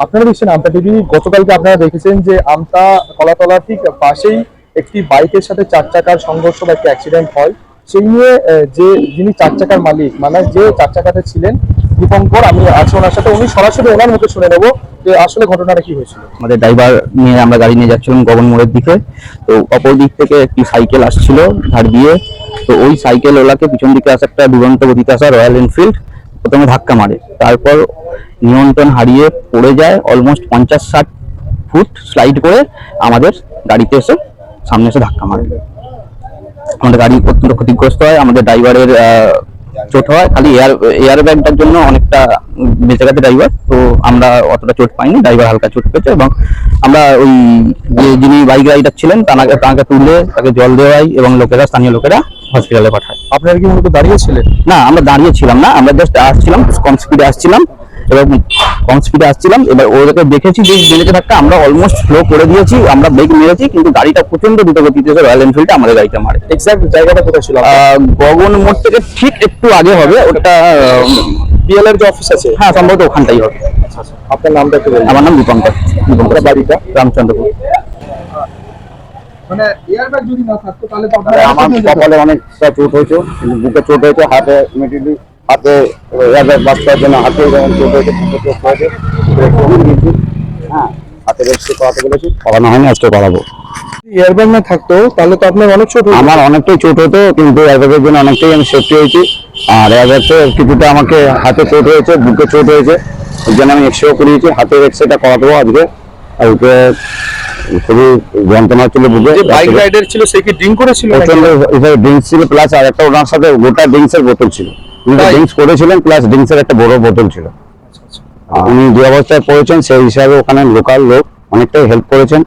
আপনারা দেখছেন আমতা টিভি। গতকালকে আপনারা দেখেছেন যে আমতা কলাতলা ঠিক পাশেই একটি বাইকের সাথে চার চাকার সংঘর্ষ বা একটি অ্যাক্সিডেন্ট হয়। সেই নিয়ে যে যিনি চার চাকার মালিক মানে যে চার চাকাতে ছিলেন, দীপঙ্কর, আমি আছি ওনার সাথে। উনি সরাসরি ওনার মুখে শুনে নেব যে আসলে ঘটনাটা কি হয়েছিল। আমাদের ড্রাইভার নিয়ে আমরা গাড়ি নিয়ে যাচ্ছিলাম গগন মোড়ের দিকে। তো অপর দিক থেকে একটি সাইকেল আসছিল ধার দিয়ে। তো ওই সাইকেল ওলাকে পিছন দিকে আসা একটা দুরন্ত গতিতে আসা রয়্যাল এনফিল্ড প্রথমে ধাক্কা মারে। তারপর নিয়ন্ত্রণ হারিয়ে পড়ে যায় অলমোস্ট পঞ্চাশ ষাট ফুট স্লাইড করে আমাদের গাড়িতে এসে সামনে এসে ধাক্কা মারে। আমাদের গাড়ি অত্যন্ত ক্ষতিগ্রস্ত হয় আমাদের ড্রাইভারের চোট হয়। খালি এয়ার এয়ার ব্যাগটার জন্য অনেকটা বেঁচে গেছে ড্রাইভার তো আমরা অতটা চোট পাইনি। ড্রাইভার হালকা চোট পেয়েছে এবং আমরা ওই যে যিনি বাইক রাইডার ছিলেন তাকে তাকে তুলে তাকে জল দেওয়াই এবং লোকেরা স্থানীয় লোকেরা হসপিটালে পাঠায়। আপনারা কি মূলত দাঁড়িয়েছিলেন না আমরা দাঁড়িয়ে ছিলাম না আমরা জাস্ট আসছিলাম কম স্পিডে আসছিলাম। এবং কম স্পিডে আসছিলাম। এবার ওদেরকে দেখেছি যে মেরেছে ধাক্কা আমরা অলমোস্ট স্লো করে দিয়েছি আমরা ব্রেক মেরেছি কিন্তু গাড়িটা প্রচণ্ড দ্রুত গতিতে এসে রয়্যাল এনফিল্ডে আমাদের গাড়িটা মারে। এক্সাক্ট জায়গাটা কোথায় ছিল? গগন মোড় থেকে ঠিক একটু আগে হবে ওটা বিএলএর যে অফিস আছে? হ্যাঁ সম্ভবত ওখানটাই হবে। আপনার নামটা একটু বলুন। আমার নাম দীপঙ্কর। দীপঙ্কর। বাড়িটা? রামচন্দ্রপুর। মানে এয়ারব্যাগ যদি না থাকতো তাহলে আমার কপালে অনেকটা চোট হয়েছে কিন্তু বুকে চোট হয়েছে হাতে ইমিডিয়েটলি হাতে বাস করার জন্য হাতে যেমন হয়েছে হ্যাঁ হাতে রেস্ট করাতে বলেছি। করানো হয়নি আজকে করাবো এয়ারব্যাগ না থাকতো? তাহলে তো আপনার অনেক ছোট আমার অনেকটাই চোট হতো কিন্তু এয়ারব্যাগের জন্য অনেকটাই আমি সেফটি হয়েছি। আর এয়ারব্যাগটা কিছুটা আমাকে হাতে চোট হয়েছে বুকে চোট হয়েছে। ওই জন্য আমি এক্সরেও করিয়েছি হাতের এক্সরেটা করাতে হবে আজকে। আর ওকে খুবই যন্ত্রণা হচ্ছিল যে বাইক রাইডার ছিল সে কি ড্রিঙ্ক করেছিল? প্রচণ্ড এখানে ড্রিঙ্কস ছিল প্লাস আর একটা ওনার সাথে গোটা ড্রিঙ্কস এর বোতল ছিল। উনি ড্রিঙ্কস করেছিলেন প্লাস ড্রিঙ্কস এর একটা বড় বোতল ছিল। আর উনি যে অবস্থায় পড়েছেন সেই হিসাবে ওখানে লোকাল লোক অনেকটাই হেল্প করেছেন।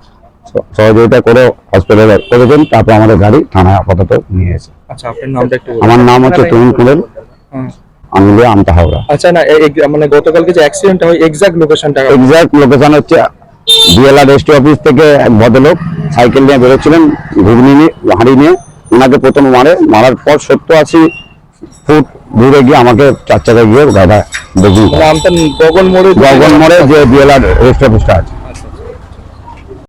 সহযোগিতা করে হসপিটালে করেছেন তারপর আমাদের গাড়ি থানায় আপাতত নিয়ে এসে আচ্ছা। আমার নাম হচ্ছে তুমিন কুলেল। হুম। আমি লিয়ে আমতা হাওড়া। আচ্ছা না মানে গতকালকে যে অ্যাক্সিডেন্টটা হয় এক্সাক্ট লোকেশনটা এক্সাক্ট লোকেশন হচ্ছে বিএলআর এসটি অফিস থেকে এক ভদ্রলোক সাইকেল নিয়ে বেরোচ্ছিলেন ঘুগনি নিয়ে হাঁড়ি নিয়ে। ওনাকে প্রথম মারে মারার পর সত্য আছি ফুট দূরে গিয়ে আমাকে চার চাকায় গিয়ে দাদা দেখুন গগন মোড়ে গগন মোড়ে যে বিএলআর রেস্ট অফিসটা আছে।